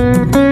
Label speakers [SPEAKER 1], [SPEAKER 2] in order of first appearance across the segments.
[SPEAKER 1] Mm-hmm.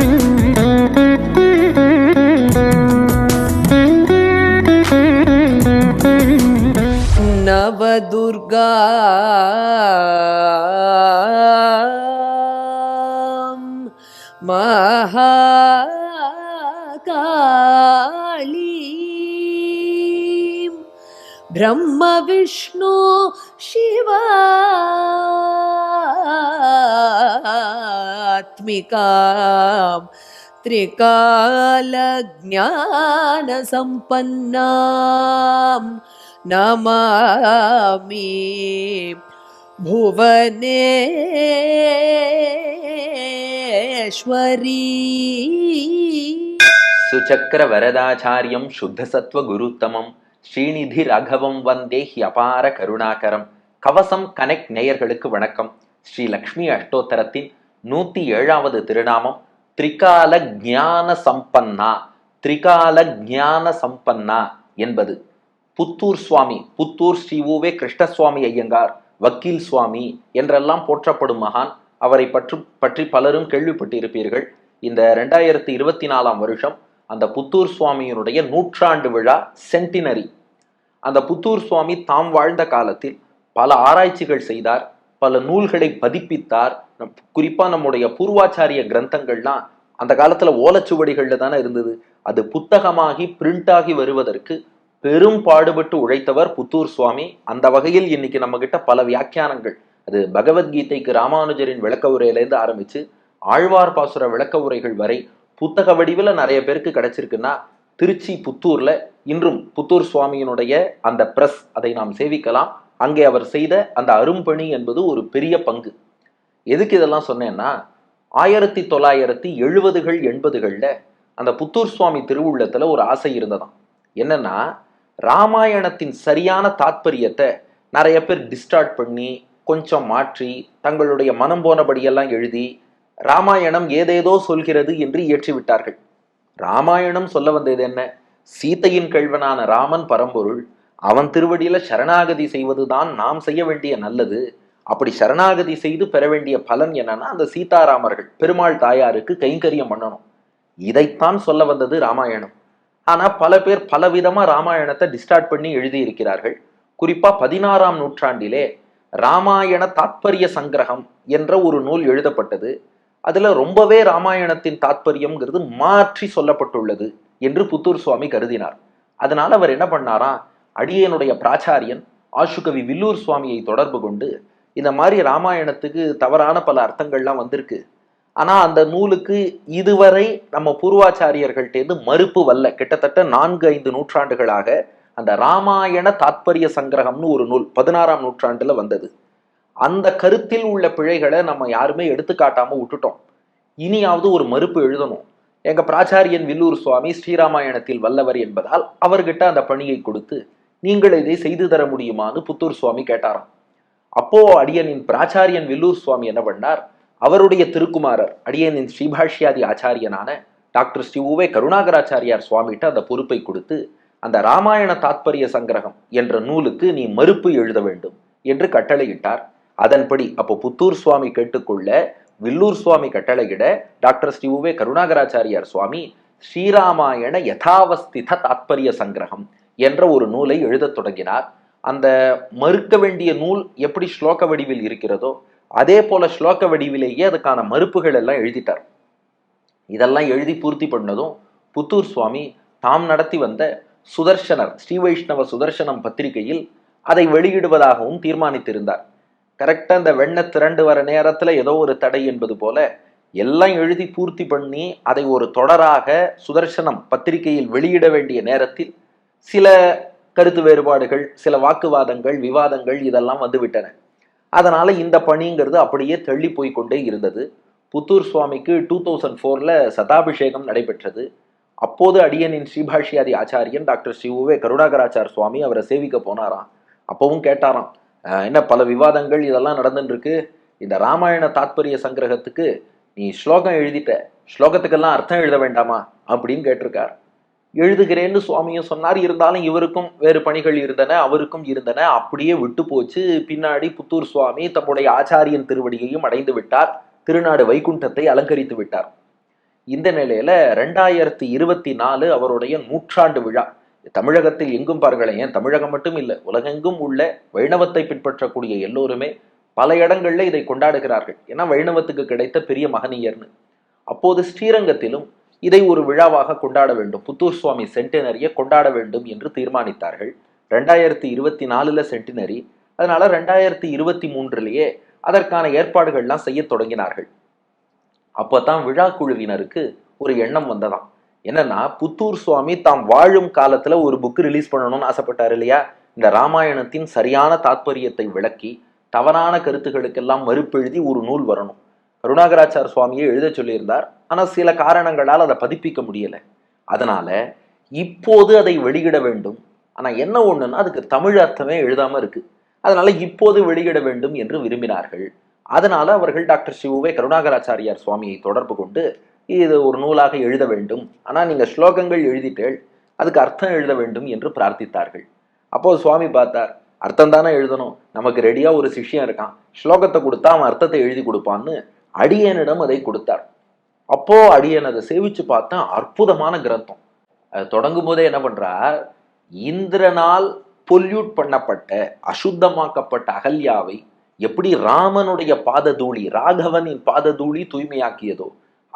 [SPEAKER 1] शिवात्मिकां त्रिकालज्ञानसम्पन्नां Namami Bhuvaneshwari
[SPEAKER 2] சுச்சக்கர வரதாச்சாரியம் சுத்தசத்வ குருத்தமம் Srinidhi ராகவம் வந்தே ஹியபார கருணாகரம் கவசம் connect நேயர்களுக்கு வணக்கம் ஸ்ரீ லக்ஷ்மி அஷ்டோத்தரத்தின் நூத்தி ஏழாவது திருநாமம் திரிகால ஜான சம்பன்னா திரிகால ஜான சம்பன்னா என்பது. புத்தூர் சுவாமி புத்தூர் ஸ்ரீ ஊவே கிருஷ்ணசுவாமி ஐயங்கார் வக்கீல் சுவாமி என்றெல்லாம் போற்றப்படும் மகான். அவரை பற்றி பற்றி பலரும் கேள்விப்பட்டிருப்பீர்கள். இந்த ரெண்டாயிரத்தி இருபத்தி நாலாம் வருஷம் அந்த புத்தூர் சுவாமியினுடைய நூற்றாண்டு விழா சென்டினரி. அந்த புத்தூர் சுவாமி தாம் வாழ்ந்த காலத்தில் பல ஆராய்ச்சிகள் செய்தார் பல நூல்களை பதிப்பித்தார் குறிப்பாக குறிப்பா நம்முடைய பூர்வாச்சாரிய கிரந்தங்கள்லாம் அந்த காலத்துல ஓலச்சுவடிகளில் தானே இருந்தது. அது புத்தகமாகி பிரிண்ட் ஆகி வருவதற்கு பெரும் பாடுபட்டு உழைத்தவர் புத்தூர் சுவாமி. அந்த வகையில் இன்னைக்கு நம்ம கிட்ட பல வியாக்கியானங்கள். அது பகவத்கீதைக்கு ராமானுஜரின் விளக்க உரையிலேருந்து ஆரம்பிச்சு ஆழ்வார் பாசுர விளக்க உரைகள் வரை புத்தக வடிவில் நிறைய பேருக்கு கிடைச்சிருக்குன்னா திருச்சி புத்தூர்ல இன்றும் புத்தூர் சுவாமியினுடைய அந்த பிரஸ் அதை நாம் சேவிக்கலாம். அங்கே அவர் செய்த அந்த அரும்பணி என்பது ஒரு பெரிய பங்கு. எதுக்கு இதெல்லாம் சொன்னேன்னா ஆயிரத்தி தொள்ளாயிரத்தி எழுபதுகள் எண்பதுகளில் அந்த புத்தூர் சுவாமி திருவுள்ளத்தில் ஒரு ஆசை இருந்ததாம். என்னன்னா ராமாயணத்தின் சரியான தாத்பரியத்தை நிறைய பேர் டிஸ்டார்ட் பண்ணி கொஞ்சம் மாற்றி தங்களுடைய மனம் போனபடியெல்லாம் எழுதி ராமாயணம் ஏதேதோ சொல்கிறது என்று இயற்றி விட்டார்கள் ராமாயணம் சொல்ல வந்தது என்ன? சீதையின் கழ்வனான ராமன் பரம்பொருள் அவன் திருவடியில சரணாகதி செய்வதுதான் நாம் செய்ய வேண்டிய நல்லது அப்படி சரணாகதி செய்து பெற வேண்டிய பலன் என்னன்னா அந்த சீதாராமர்கள் பெருமாள் தாயாருக்கு கைங்கரியம் பண்ணணும். இதைத்தான் சொல்ல வந்தது ராமாயணம். ஆனா பல பேர் பலவிதமா ராமாயணத்தை டிஸ்டார்ட் பண்ணி எழுதியிருக்கிறார்கள். குறிப்பாக குறிப்பா பதினாறாம் நூற்றாண்டிலே ராமாயண தாத்பரிய சங்கிரகம் என்ற ஒரு நூல் எழுதப்பட்டது. அதுல ரொம்பவே ராமாயணத்தின் தாத்பரியம்ங்கிறது மாற்றி சொல்லப்பட்டுள்ளது என்று புத்தூர் சுவாமி கருதினார். அதனால அவர் என்ன பண்ணாராம் அடியனுடைய பிராச்சாரியன் ஆஷுகவி வில்லூர் சுவாமியை தொடர்பு கொண்டு இந்த மாதிரி ராமாயணத்துக்கு தவறான பல அர்த்தங்கள்லாம் வந்திருக்கு. ஆனால் அந்த நூலுக்கு இதுவரை நம்ம பூர்வாச்சாரியர்கள்ட்டேருந்து மறுப்பு வல்ல கிட்டத்தட்ட நான்கு ஐந்து நூற்றாண்டுகளாக அந்த ராமாயண தாத்பரிய சங்கிரகம்னு ஒரு நூல் பதினாறாம் நூற்றாண்டில் வந்தது. அந்த கருத்தில் உள்ள பிழைகளை நம்ம யாருமே எடுத்துக்காட்டாமல் விட்டுட்டோம். இனியாவது ஒரு மறுப்பு எழுதணும். எங்க பிராச்சாரியன் வில்லூர் சுவாமி ஸ்ரீராமாயணத்தில் வல்லவர் என்பதால் அவர்கிட்ட அந்த பணியை கொடுத்து நீங்கள் இதை செய்து தர முடியுமான்னு புத்தூர் சுவாமி கேட்டாராம். அப்போ அடியனின் பிராச்சாரியன் வில்லூர் சுவாமி என்ன பண்ணார்? அவருடைய திருக்குமாரர் அடியனின் ஸ்ரீபாஷ்யாதி ஆச்சாரியனான டாக்டர் ஸ்ரீ உவே கருணாகராச்சாரியார் சுவாமிகிட்ட அந்த பொறுப்பை கொடுத்து அந்த ராமாயண தாத்பரிய சங்கிரகம் என்ற நூலுக்கு நீ மறுப்பு எழுத வேண்டும் என்று கட்டளையிட்டார். அதன்படி அப்போ புத்தூர் சுவாமி கேட்டுக்கொள்ள வில்லூர் சுவாமி கட்டளையிட டாக்டர் ஸ்ரீ உவே கருணாகராச்சாரியார் சுவாமி ஸ்ரீராமாயண யதாவஸ்தித தாத்பரிய சங்கிரகம் என்ற ஒரு நூலை எழுதத் தொடங்கினார். அந்த மறுக்க வேண்டிய நூல் எப்படி ஸ்லோக வடிவில் இருக்கிறதோ அதே போல ஸ்லோக வடிவிலேயே அதுக்கான மறுப்புகள் எல்லாம் எழுதிட்டார். இதெல்லாம் எழுதி பூர்த்தி பண்ணதும் புத்தூர் சுவாமி தாம் நடத்தி வந்த சுதர்சனர் ஸ்ரீ வைஷ்ணவ சுதர்சனம் பத்திரிகையில் அதை வெளியிடுவதாகவும் தீர்மானித்திருந்தார். கரெக்டாக அந்த வெண்ணை திரண்டு வர நேரத்தில் ஏதோ ஒரு தடை என்பது போல எல்லாம் எழுதி பூர்த்தி பண்ணி அதை ஒரு தொடராக சுதர்சனம் பத்திரிகையில் வெளியிட வேண்டிய நேரத்தில் சில கருத்து வேறுபாடுகள் சில வாக்குவாதங்கள் விவாதங்கள் இதெல்லாம் வந்துவிட்டன. அதனால இந்த பணிங்கிறது அப்படியே தள்ளி போய் கொண்டே இருந்தது. புத்தூர் சுவாமிக்கு டூ தௌசண்ட் ஃபோரில் சதாபிஷேகம் நடைபெற்றது. அப்போது அடியனின் ஸ்ரீபாஷியாதி ஆச்சாரியன் டாக்டர் ஸ்ரீ உவே கருணாகராச்சார் சுவாமி அவரை சேவிக்க போனாராம். அப்பவும் கேட்டாராம் என்ன பல விவாதங்கள் இதெல்லாம் நடந்துட்டு இந்த ராமாயண தாத்பரிய சங்கிரகத்துக்கு நீ ஸ்லோகம் எழுதிட்ட. ஸ்லோகத்துக்கெல்லாம் அர்த்தம் எழுத வேண்டாமா? அப்படின்னு கேட்டிருக்கார். எழுதுகிறேன்னு சுவாமியும் சொன்னார். இருந்தாலும் இவருக்கும் வேறு பணிகள் இருந்தன அவருக்கும் இருந்தன. அப்படியே விட்டு போச்சு. பின்னாடி புத்தூர் சுவாமி தம்முடைய ஆச்சாரியன் திருவடியையும் அடைந்து விட்டார். திருநாடு வைகுண்டத்தை அலங்கரித்து விட்டார். இந்த நிலையில ரெண்டாயிரத்தி இருபத்தி நாலு அவருடைய நூற்றாண்டு விழா. தமிழகத்தில் எங்கும் பாருங்களேன் ஏன் தமிழகம் மட்டும் இல்லை உலகெங்கும் உள்ள வைணவத்தை பின்பற்றக்கூடிய எல்லோருமே பல இடங்கள்ல இதை கொண்டாடுகிறார்கள். ஏன்னா வைணவத்துக்கு கிடைத்த பெரிய மகனியர்னு. அப்போது ஸ்ரீரங்கத்திலும் இதை ஒரு விழாவாக கொண்டாட வேண்டும். புத்தூர் சுவாமி சென்டினரியை கொண்டாட வேண்டும் என்று தீர்மானித்தார்கள். ரெண்டாயிரத்தி இருபத்தி நாலுல சென்டினரி அதனால ரெண்டாயிரத்தி இருபத்தி மூன்றுலேயே அதற்கான ஏற்பாடுகள்லாம் செய்ய தொடங்கினார்கள். அப்போதான் விழா குழுவினருக்கு ஒரு எண்ணம் வந்ததாம். என்னன்னா புத்தூர் சுவாமி தாம் வாழும் காலத்துல ஒரு புக்கு ரிலீஸ் பண்ணணும்னு ஆசைப்பட்டார் இல்லையா? இந்த ராமாயணத்தின் சரியான தாத்பரியத்தை விளக்கி தவறான கருத்துக்களுக்கெல்லாம் மறுப்பெழுதி ஒரு நூல் வரணும். கருணாகராச்சார் சுவாமியை எழுத சொல்லியிருந்தார். ஆனால் சில காரணங்களால் அதை பதிப்பிக்க முடியலை. அதனால் இப்போது அதை வெளியிட வேண்டும். ஆனால் என்ன ஒன்றுன்னா அதுக்கு தமிழ் அர்த்தமே எழுதாமல் இருக்குது அதனால் இப்போது வெளியிட வேண்டும் என்று விரும்பினார்கள். அதனால் அவர்கள் டாக்டர் சிவுவே கருணாகராச்சாரியார் சுவாமியை தொடர்பு கொண்டு இது ஒரு நூலாக எழுத வேண்டும். ஆனால் நீங்கள் ஸ்லோகங்கள் எழுதிட்டேள் அதுக்கு அர்த்தம் எழுத வேண்டும் என்று பிரார்த்தித்தார்கள். அப்போது சுவாமி பார்த்தார் அர்த்தம் தானே எழுதணும். நமக்கு ரெடியாக ஒரு சிஷ்யம் இருக்கான். ஸ்லோகத்தை கொடுத்தா அவன் அர்த்தத்தை எழுதி கொடுப்பான்னு அடியனிடம் அதை கொடுத்தார். அப்போ அடியன் அதை சேவிச்சு பார்த்தா அற்புதமான கிரந்தம். அது தொடங்கும் போதே என்ன பண்றார்? இந்திரனால் பொல்யூட் பண்ணப்பட்ட அசுத்தமாக்கப்பட்ட அகல்யாவை எப்படி ராமனுடைய பாததூளி ராகவனின் பாததூளி தூய்மையாக்கியதோ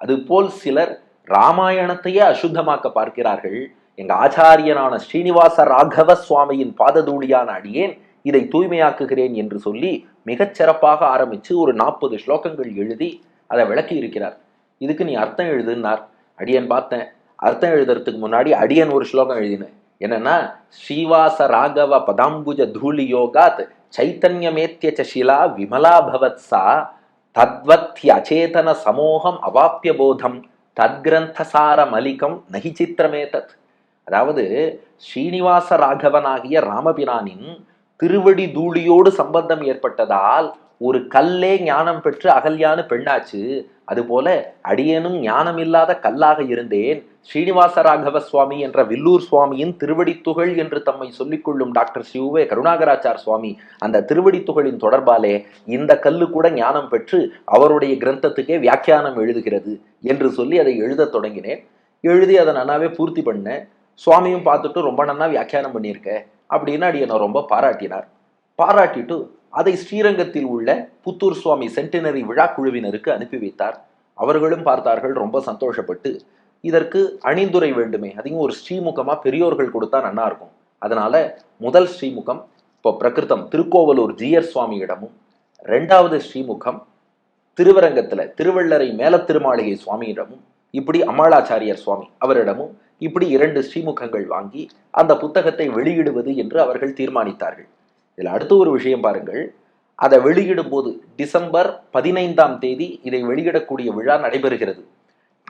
[SPEAKER 2] அதுபோல் சிலர் ராமாயணத்தையே அசுத்தமாக்க பார்க்கிறார்கள். எங்க ஆச்சாரியனான ஸ்ரீனிவாச ராகவ சுவாமியின் பாததூளியான அடியேன் இதை தூய்மையாக்குகிறேன் என்று சொல்லி மிகச் சிறப்பாக ஆரம்பித்து ஒரு நாற்பது ஸ்லோகங்கள் எழுதி அதை விளக்கி இருக்கிறார் இதுக்கு நீ அர்த்தம் எழுதுன்னார். அடியன் பார்த்தேன். அர்த்தம் எழுதுறதுக்கு முன்னாடி அடியன் ஒரு ஸ்லோகம் எழுதினேன். என்னன்னா ஸ்ரீவாச ராகவ பதாம்புஜ தூளி யோகாத் சைத்தன்யமேத்திய சிலா விமலா பவத் சா தத்வத்ய அச்சேதன சமோகம் அவாப்பிய போதம் தத்கிரந்தசார மலிகம் நகி சித்திரமே தத் அதாவது ஸ்ரீனிவாச ராகவனாகிய ராமபிரானின் திருவடி தூளியோடு சம்பந்தம் ஏற்பட்டதால் ஒரு கல்லே ஞானம் பெற்று அகல்யானு பெண்ணாச்சு. அதுபோல அடியேனும் ஞானம் இல்லாத கல்லாக இருந்தேன். ஸ்ரீனிவாச ராகவ சுவாமி என்ற வில்லூர் சுவாமியின் திருவடி துகள் என்று தம்மை சொல்லிக் கொள்ளும் டாக்டர் சிவுவே கருணாகராச்சார் சுவாமி அந்த திருவடி துகளின் தொடர்பாலே இந்த கல்லு கூட ஞானம் பெற்று அவருடைய கிரந்தத்துக்கே வியாக்கியானம் எழுதுகிறது என்று சொல்லி அதை எழுதத் தொடங்கினேன். எழுதி அதை நன்னாவே பூர்த்தி பண்ணேன். சுவாமியும் பார்த்துட்டு ரொம்ப நன்னா வியாக்கியானம் பண்ணியிருக்கேன் அப்படின்னு அடியனை ரொம்ப பாராட்டினார். பாராட்டிட்டு அதை ஸ்ரீரங்கத்தில் உள்ள புத்தூர் சுவாமி சென்டினரி விழா குழுவினருக்கு அனுப்பி வைத்தார். அவர்களும் பார்த்தார்கள் ரொம்ப சந்தோஷப்பட்டு இதற்கு அணிந்துரை வேண்டுமே. அதையும் ஒரு ஸ்ரீமுகமாக பெரியோர்கள் கொடுத்தா நன்னா இருக்கும். அதனால முதல் ஸ்ரீமுகம் இப்போ பிரகிருதம் திருக்கோவலூர் ஜியர் சுவாமியிடமும் ரெண்டாவது ஸ்ரீமுகம் திருவரங்கத்தில் திருவள்ளரை மேலத்திருமாளிகை சுவாமியிடமும் இப்படி அம்மாளாச்சாரியர் சுவாமி அவரிடமும் இப்படி இரண்டு ஸ்ரீமுகங்கள் வாங்கி அந்த புத்தகத்தை வெளியிடுவது என்று அவர்கள் தீர்மானித்தார்கள். இதில் அடுத்த ஒரு விஷயம் பாருங்கள். அதை வெளியிடும் போது டிசம்பர் பதினைந்தாம் தேதி இதை வெளியிடக்கூடிய விழா நடைபெறுகிறது.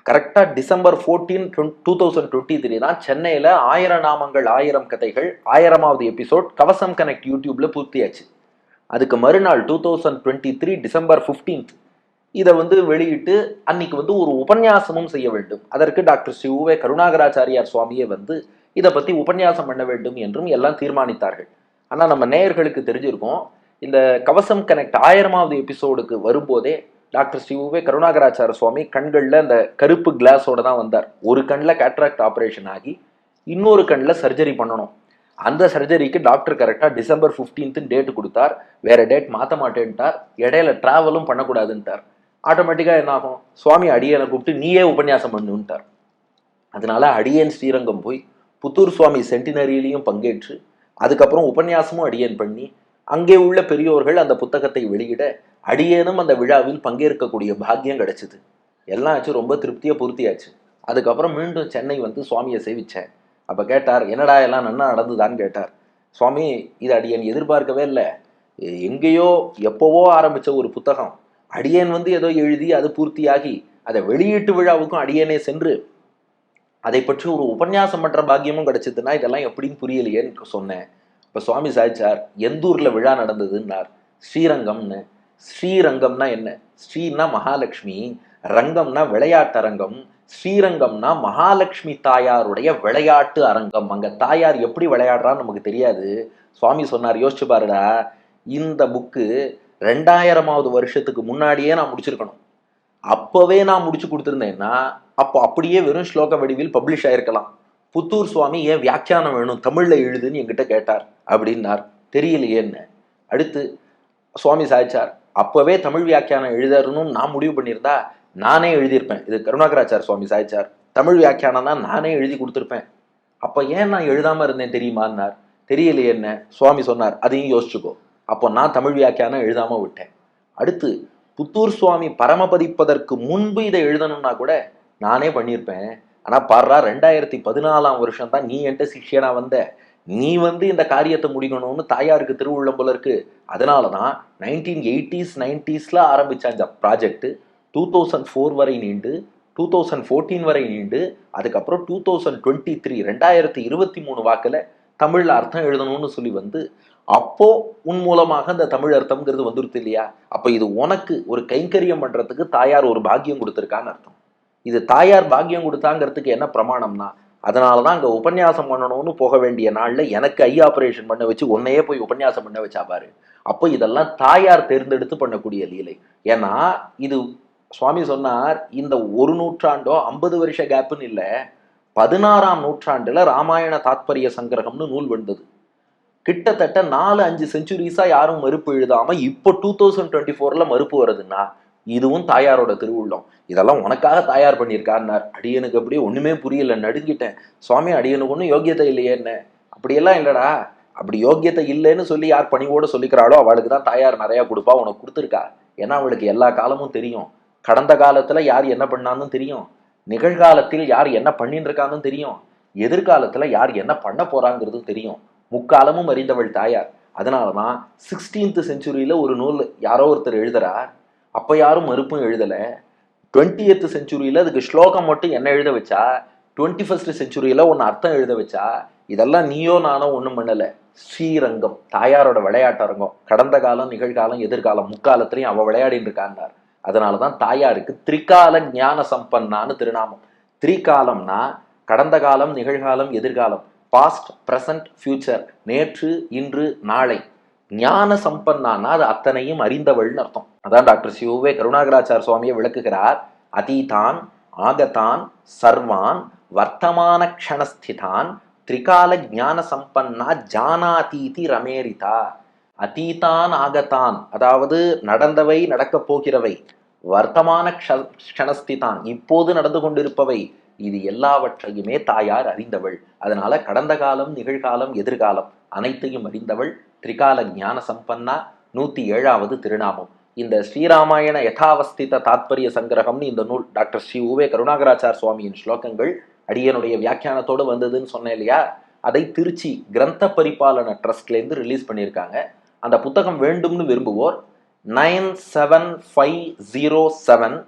[SPEAKER 2] கரெக்டாக December fourteen two thousand twenty three தான் சென்னையில் ஆயிரம் நாமங்கள் ஆயிரம் கதைகள் ஆயிரமாவது எபிசோட் கவசம் கனெக்ட் யூடியூப்ல பூர்த்தியாச்சு. அதுக்கு மறுநாள் two thousand twenty three December fifteenth இதை வந்து வெளியிட்டு அன்னைக்கு வந்து ஒரு உபன்யாசமும் செய்ய வேண்டும். அதற்கு டாக்டர் ஸ்ரீ கருணாகராச்சாரியார் சுவாமியே வந்து இதை பற்றி உபன்யாசம் பண்ண வேண்டும் என்றும் எல்லாம் தீர்மானித்தார்கள். ஆனால் நம்ம நேயர்களுக்கு தெரிஞ்சிருக்கோம் இந்த கவசம் கனெக்ட் ஆயிரமாவது எபிசோடுக்கு வரும்போதே டாக்டர் ஸ்ரீ கருணாகராச்சார சுவாமி கண்களில் அந்த கருப்பு கிளாஸோட தான் வந்தார். ஒரு கண்ணில் கேட்ராக்ட் ஆப்ரேஷன் ஆகி இன்னொரு கண்ணில் சர்ஜரி பண்ணணும். அந்த சர்ஜரிக்கு டாக்டர் கரெக்டாக டிசம்பர் ஃபிஃப்டீன்த்து டேட் கொடுத்தார். வேறு டேட் மாற்ற மாட்டேன்ட்டார். இடையில ட்ராவலும் பண்ணக்கூடாதுன்ட்டார். ஆட்டோமேட்டிக்காக என்ன ஆகும் சுவாமி அடியனை கூப்பிட்டு நீயே உபன்யாசம் பண்ணுன்ட்டார். அதனால அடியன் ஸ்ரீரங்கம் போய் புத்தூர் சுவாமி சென்டினரியிலையும் பங்கேற்று அதுக்கப்புறம் உபன்யாசமும் அடியன் பண்ணி அங்கே உள்ள பெரியோர்கள் அந்த புத்தகத்தை வெளியிட அடியேனும் அந்த விழாவில் பங்கேற்கக்கூடிய பாக்கியம் கிடைச்சிது. எல்லாம் ஆச்சு ரொம்ப திருப்தியாக பூர்த்தியாச்சு. அதுக்கப்புறம் மீண்டும் சென்னை வந்து சுவாமியை சேவிச்சேன். அப்போ கேட்டார் என்னடா எல்லாம் நன்னா நடந்துதான்னு? கேட்டார். சுவாமி இது அடியன் எதிர்பார்க்கவே இல்லை. எங்கேயோ எப்போவோ ஆரம்பித்த ஒரு புத்தகம். அடியேன் வந்து ஏதோ எழுதி அது பூர்த்தியாகி அதை வெளியீட்டு விழாவுக்கும் அடியேனே சென்று அதை பற்றி ஒரு உபன்யாசம் பண்ணுற பாக்கியமும் கிடைச்சதுன்னா இதெல்லாம் எப்படின்னு புரியலையேன்னு சொன்னேன். இப்போ சுவாமி சாய்ச்சார் எந்தூரில் விழா நடந்ததுன்னார். ஸ்ரீரங்கம்னு. ஸ்ரீரங்கம்னா என்ன? ஸ்ரீனா மகாலட்சுமி ரங்கம்னா விளையாட்டரங்கம் ஸ்ரீரங்கம்னா மகாலட்சுமி தாயாருடைய விளையாட்டு அரங்கம். அங்கே தாயார் எப்படி விளையாடுறான்னு நமக்கு தெரியாது. சுவாமி சொன்னார் யோசிச்சு பாருடா இந்த புக்கு ரெண்டாயிரமாவது வருஷத்துக்கு முன்னாடியே நான் முடிச்சிருக்கணும். அப்போவே நான் முடிச்சு கொடுத்துருந்தேன்னா அப்போ அப்படியே வெறும் ஸ்லோக வடிவில் பப்ளிஷ் ஆயிருக்கலாம். புத்தூர் சுவாமி ஏன் வியாக்கியானம் வேணும்? தமிழில் எழுதுன்னு என்கிட்ட கேட்டார் அப்படின்னார். தெரியலையேன்னு அடுத்து சுவாமி சாய்ச்சார் அப்போவே தமிழ் வியாக்கியானம் எழுதணும்னு நான் முடிவு பண்ணியிருந்தா நானே எழுதியிருப்பேன். இது கருணாகராச்சார் சுவாமி சாய்ச்சார் தமிழ் வியாக்கியானம் தான் நானே எழுதி கொடுத்துருப்பேன். அப்போ ஏன் நான் எழுதாமல் இருந்தேன் தெரியுமான்னார். தெரியலையே என்ன? சுவாமி சொன்னார். அதையும் யோசிச்சுக்கோ. அப்போ நான் தமிழ் வியாக்கியானம் எழுதாம விட்டேன். அடுத்து புத்தூர் சுவாமி பரமபதிப்பதற்கு முன்பு இதை எழுதணும்னா கூட நானே பண்ணியிருப்பேன். ஆனால் பாடுறா ரெண்டாயிரத்தி பதினாலாம் வருஷம் தான் நீ என்கிட்ட சிஷ்யனா வந்த. நீ வந்து இந்த காரியத்தை முடிக்கணும்னு தாயாருக்கு திருவுள்ளம் போல இருக்கு. அதனால தான் நைன்டீன் எயிட்டிஸ் நைன்டிஸில் ஆரம்பித்த அந்த ப்ராஜெக்ட் டூ தௌசண்ட் ஃபோர் வரை நீண்டு டூ தௌசண்ட் ஃபோர்டீன் வரை நீண்டு அதுக்கப்புறம் டூ தௌசண்ட் டுவெண்ட்டி த்ரீ ரெண்டாயிரத்தி இருபத்தி மூணு வாக்கில் தமிழில் அர்த்தம் எழுதணும்னு சொல்லி வந்து அப்போ உன் மூலமாக அந்த தமிழ் அர்த்தம்ங்கிறது வந்துருது இல்லையா? அப்ப இது உனக்கு ஒரு கைங்கரியம் பண்றதுக்கு தாயார் ஒரு பாக்கியம் கொடுத்துருக்கான்னு அர்த்தம். இது தாயார் பாக்கியம் கொடுத்தாங்கிறதுக்கு என்ன பிரமாணம்னா அதனால தான் அங்கே உபன்யாசம் பண்ணணும்னு போக வேண்டிய நாளில் எனக்கு ஐ ஆப்ரேஷன் பண்ண வச்சு உன்னையே போய் உபன்யாசம் பண்ண வச்சா பாரு. அப்போ இதெல்லாம் தாயார் தேர்ந்தெடுத்து பண்ணக்கூடிய லீலை. ஏன்னா இது சுவாமி சொன்னார் இந்த ஒரு நூற்றாண்டோ ஐம்பது வருஷ கேப்புன்னு இல்லை பதினாறாம் நூற்றாண்டுல ராமாயண தாத்பரிய சங்கிரகம்னு நூல் வந்தது. கிட்டத்தட்ட நாலு அஞ்சு செஞ்சுரிஸா யாரும் மறுப்பு எழுதாம இப்போ டூ தௌசண்ட் டுவெண்ட்டி ஃபோர்ல மறுப்பு வருதுன்னா இதுவும் தாயாரோட திருவுள்ளம். இதெல்லாம் உனக்காக தாயார் பண்ணியிருக்காருனார் அடியனுக்கு அப்படியே ஒண்ணுமே புரியல நடுங்கிட்டேன். சுவாமி அடியனுக்கு ஒன்றும் யோக்கியத்தை இல்லையே என்ன? அப்படியெல்லாம் இல்லடா. அப்படி யோக்கியத்தை இல்லைன்னு சொல்லி யார் பணிவோட சொல்லிக்கிறாளோ அவளுக்கு தான் தாயார் நிறைய கொடுப்பா உனக்கு கொடுத்துருக்கா. ஏன்னா அவளுக்கு எல்லா காலமும் தெரியும். கடந்த காலத்துல யார் என்ன பண்ணான்னு தெரியும். நிகழ்காலத்தில் யார் என்ன பண்ணிட்டு இருக்கான்னு தெரியும். எதிர்காலத்துல யார் என்ன பண்ண போறாங்கிறதும் தெரியும். முக்காலமும் அறிந்தவள் தாயார். அதனால தான் சிக்ஸ்டீன்த் செஞ்சுரியில் ஒரு நூல் யாரோ ஒருத்தர் எழுதுறார் அப்போ யாரும் மறுப்பும் எழுதலை. டுவெண்ட்டி எய்த் அதுக்கு ஸ்லோகம் மட்டும் என்ன எழுத வச்சா? டுவெண்ட்டி ஃபஸ்ட் செஞ்சுரியில் ஒன்று அர்த்தம் எழுத வச்சா? இதெல்லாம் நீயோ நானோ ஒன்றும் பண்ணலை. ஸ்ரீரங்கம் தாயாரோட விளையாட்டரங்கம் கடந்த காலம் நிகழ்காலம் எதிர்காலம் முக்காலத்திலையும் அவள் விளையாடிட்டு இருக்கான்னார். அதனாலதான் தாயாருக்கு திரிகால ஞான சம்பன்னான்னு திருநாமம். திரிகாலம்னா கடந்த காலம் நிகழ்காலம் எதிர்காலம். பாஸ்ட் ப்ரெசன்ட் ஃபியூச்சர் நேற்று இன்று நாளை. ஞான சம்பன்னானா அது அத்தனையும் அறிந்தவள்னு அர்த்தம். அதான் டாக்டர் சிவுவே கருணாகராச்சார் சுவாமியை விளக்குகிறார். அதீதான் ஆகதான் சர்வான் வர்த்தமான க்ஷணஸ்திதான் திரிகால ஞான சம்பன்னா ஜானாதீதி ரமேரிதா. அதீதான் ஆகத்தான் அதாவது நடந்தவை நடக்கப் போகிறவை. வர்த்தமான க்ஷணஸ்திதான் இப்போது நடந்து கொண்டிருப்பவை. இது எல்லாவற்றையுமே தாயார் அறிந்தவள். அதனால கடந்த காலம் நிகழ்காலம் எதிர்காலம் அனைத்தையும் அறிந்தவள் திரிகால ஞான சம்பன்னா நூத்தி ஏழாவது திருநாமம். இந்த ஸ்ரீராமாயண யதாவஸ்தித தாத்பரிய சங்கிரகம்னு இந்த நூல் டாக்டர் ஸ்ரீ உவே கருணாகராச்சார் சுவாமியின் ஸ்லோகங்கள் அடியனுடைய வியாக்கியானத்தோடு வந்ததுன்னு சொன்னேன் இல்லையா? அதை திருச்சி கிரந்த பரிபாலன ட்ரஸ்ட்லேருந்து ரிலீஸ் பண்ணியிருக்காங்க. அந்த புத்தகம் வேண்டும்னு விரும்புவோர் nine seven five zero seven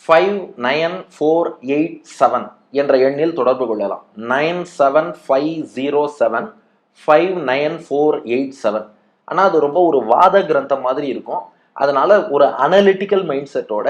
[SPEAKER 2] five nine four eight seven என்ற எண்ணில் தொடர்பு கொள்ளலாம். Nine seven five zero seven five nine four eight seven ஆனால் அது ரொம்ப ஒரு வாத கிரந்தம் மாதிரி இருக்கும். அதனால ஒரு அனலிட்டிக்கல் மைண்ட் செட்டோட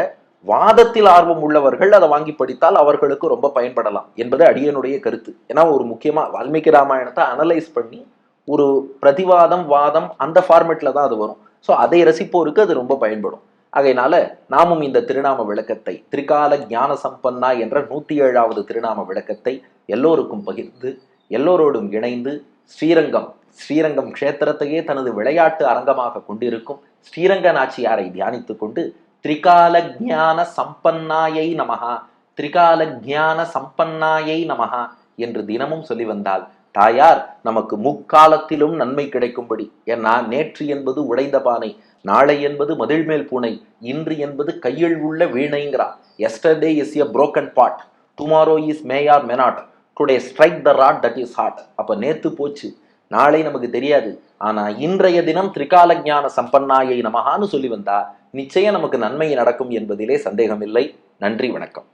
[SPEAKER 2] வாதத்தில் ஆர்வம் உள்ளவர்கள் அதை வாங்கி படித்தால் அவர்களுக்கு ரொம்ப பயன்படலாம் என்பது அடியனுடைய கருத்து. ஏன்னா ஒரு முக்கியமாக வால்மீகி ராமாயணத்தை அனலைஸ் பண்ணி ஒரு பிரதிவாதம் வாதம் அந்த ஃபார்மேட்டில் தான் அது வரும். ஸோ அதை ரசிப்போருக்கு அது ரொம்ப பயன்படும். ஆகையினால நாமும் இந்த திருநாம விளக்கத்தை திரிகால ஞான சம்பன்னா என்ற நூற்றி ஏழாவது திருநாம விளக்கத்தை எல்லோருக்கும் பகிர்ந்து எல்லோரோடும் இணைந்து ஸ்ரீரங்கம் ஸ்ரீரங்கம் க்ஷேத்திரத்தையே தனது விளையாட்டு அரங்கமாக கொண்டிருக்கும் ஸ்ரீரங்க நாச்சியாரை தியானித்து கொண்டு திரிகால ஞான சம்பன்னாயை நமஹா திரிகால ஞான சம்பன்னாயை நமஹா என்று தினமும் சொல்லி வந்தால் தாயார் நமக்கு முக்காலத்திலும் நன்மை கிடைக்கும்படி. ஏன்னா நேற்று என்பது உடைந்த பானை நாளை என்பது மதிழ்மேல் பூனை இன்று என்பது கையில் உள்ள வீணைங்கிறார். Yesterday is a broken pot tomorrow is may or may not today strike the rod that is hot அப்போ நேத்து போச்சு நாளை நமக்கு தெரியாது. ஆனா இன்றைய தினம் திரிகால ஞான சம்பன்னாயை நமகான்னு சொல்லி வந்தா நிச்சயம் நமக்கு நன்மை நடக்கும் என்பதிலே சந்தேகமில்லை. நன்றி வணக்கம்.